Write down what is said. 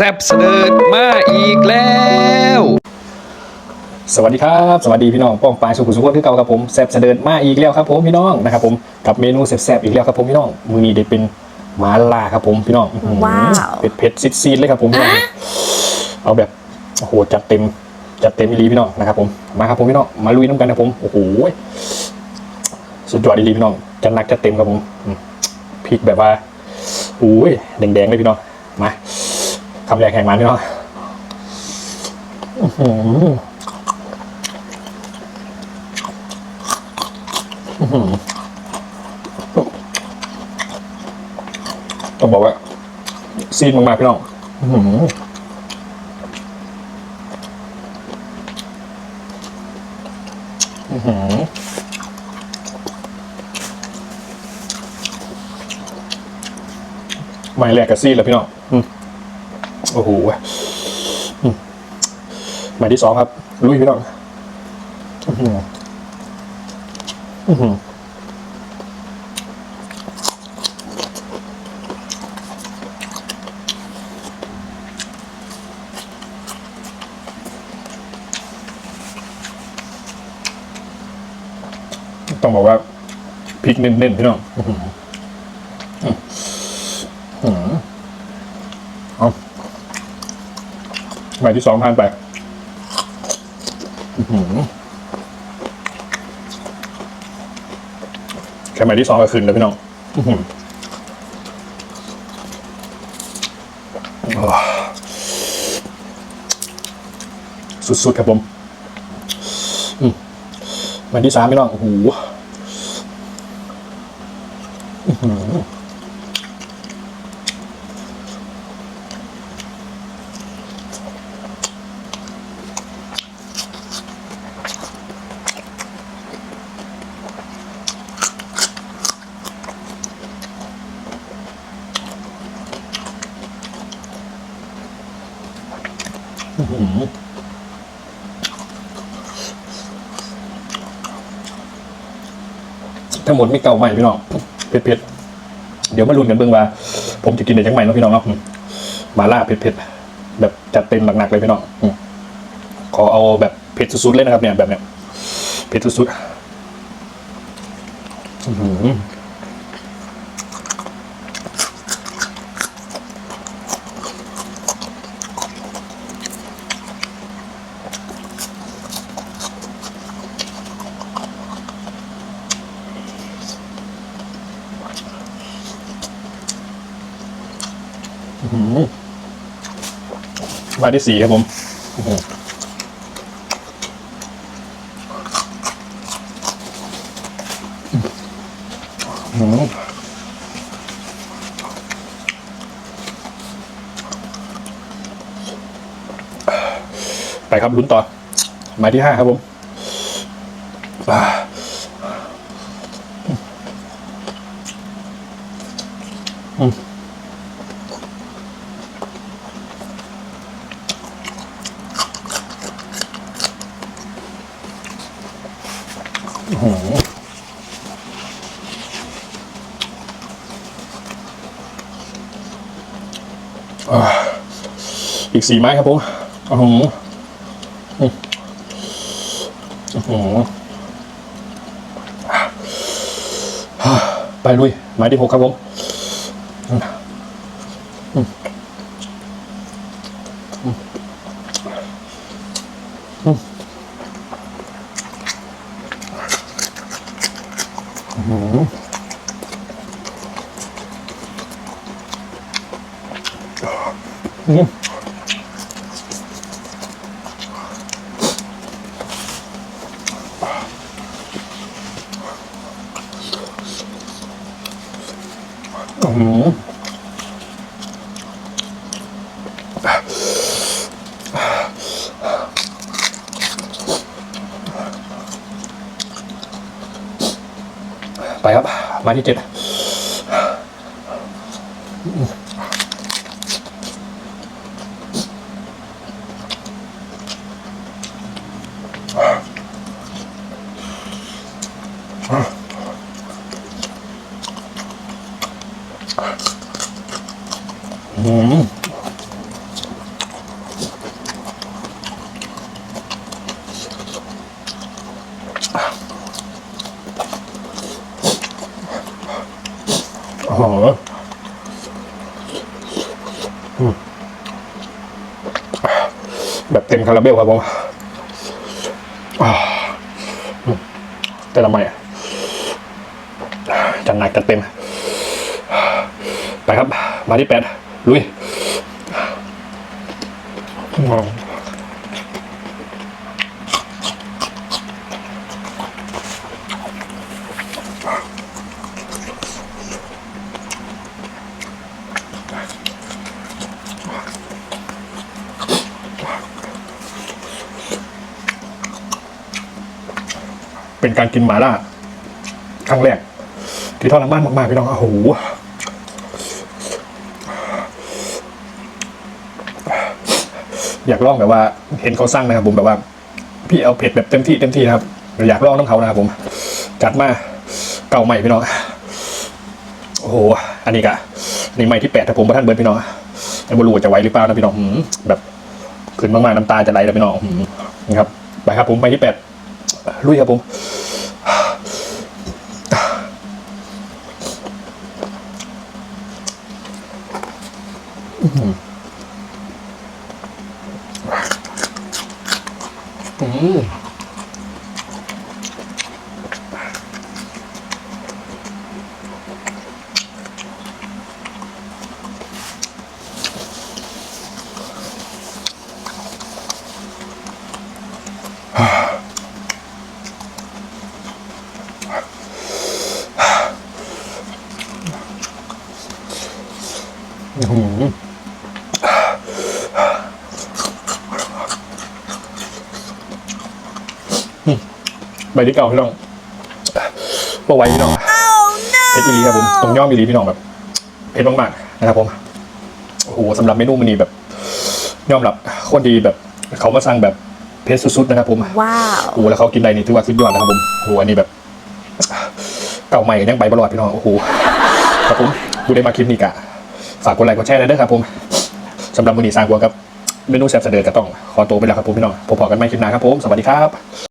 แซบเสดิร์ดมาอีกแล้ว สวัสดีครับ สวัสดีพี่น้องป้องปลายสุขุมสุขคนที่เก่าครับผมแซ่บเสดินมาอีกแล้วครับผมพี่น้องนะครับผมกับเมนูแซ่บๆอีกแล้วครับผมพี่น้องมือนี้ได้เป็นหมาล่าครับผมพี่น้องอื้อหือว้าวเผ็ดเผ็ดซีดซีดๆเลยครับผมพี่น้องเอาแบบโอ้โหจัดเต็มจัดเต็มอีหลีพี่น้องนะครับผมมาครับผมพี่น้องมาลุยน้ำกันครับผมโอ้โหสุดยอดอีหลีพี่น้องจัดหนักจัดเต็มครับผมอืมพริกแบบว่าโอ้ยแดงๆเลยพี่น้องมา คำแรกแข่งมันพี่น้องอือหือต้องบอกว่า ซีดมากๆพี่น้องอือหืออื้อหือไม่แรกกับซีดแล้วพี่น้องอืม โอ้โหหมายที่สองครับลุยพี่น้องอือหืออื้อหือต้องบอกว่าพริกเน้นๆพี่น้องอือหืออื้อหือเอา หมายที่สองผ่านไปแค่หมายที่สองก็ขึ้นแล้วพี่น้องสุดๆครับผมอืมหมายที่สามพี่น้องโอ้โห ทั้งหมดไม่เก่าใหม่พี่น้องเผ็ดๆเดี๋ยวมาลุ้นกันเบื้องว่า ผมจะกินได้จังใหม่เนาะพี่น้องเนาะมาล่าเผ็ดๆแบบจัดเต็มหนักๆเลยพี่น้องขอเอาแบบเผ็ดสุดๆเลยนะครับเนี่ยแบบเนี้ยเผ็ดสุดๆ หมาที่สี่ครับผมไปครับลุ้นต่อ หมายที่ห้าครับผมอ่า อืมอีกสี่ไม้ครับผม โอ้โหอืมโอ้โห ไปลุย ไม้ที่หกครับผมอืม อื้อหือ ไปครับมาที่เจ็ดอืม แบบเต็มคาราเบลครับผมแต่ทำไมอะจังไนักันเต็ม ไปครับ มาที่แปดลุยอ เป็นการกินหมาล่าครั้งแรกที่ทรมานมากๆพี่น้องโอ้โหอยากลองแบบว่า เห็นเขาสร้างนะครับผมแบบว่า พี่เอาเผ็ดแบบเต็มที่เต็มที่นะครับอยากลองน้ำเขานะครับผม จัดมาเก่าใหม่พี่น้องโอ้โหอันนี้กะอันนี้ใหม่ที่แปดถ้าผมประท่านเบิร์ดพี่น้องแต่บรูจะไหวหรือเปล่านะพี่น้องแบบขึ้นมากๆน้ำตาจะไหลแล้วพี่น้องนี่ครับไปครับผมใหม่ที่แปด ลุยครับผ มอืมอื้อหือใบที่เก่าพี่น้องบ่ไหวพี่น้องเผ็ดอีหลีครับผมตรงย่อมอีหลีพี่น้องแบบเผ็ดมากๆนะครับผมโอ้โหสำหรับเมนูมันนี้แบบยอมรับคนดีแบบ เขามาสั่งแบบเผ็ดสุดๆนะครับผมว้าวโอ้โหแล้วเขากินได้นี่ถือว่าสุดยอดนะครับผมโอ้โหอันนี้แบบ เก่าใหม่ยังใบบรอดพี่น้องโอ้โหครับผมดูได้มาคลิปนี้กะ ฝากกดไลค์กดแชร์ด้วยนะครับผมสำหรับมือนีสร้างกัวกับเมนูแซ่บเสด็จก็ต้องขอตัวไปแล้วครับผมพี่น้องพบกันใหม่คลิปหน้าครับผม สวัสดีครับ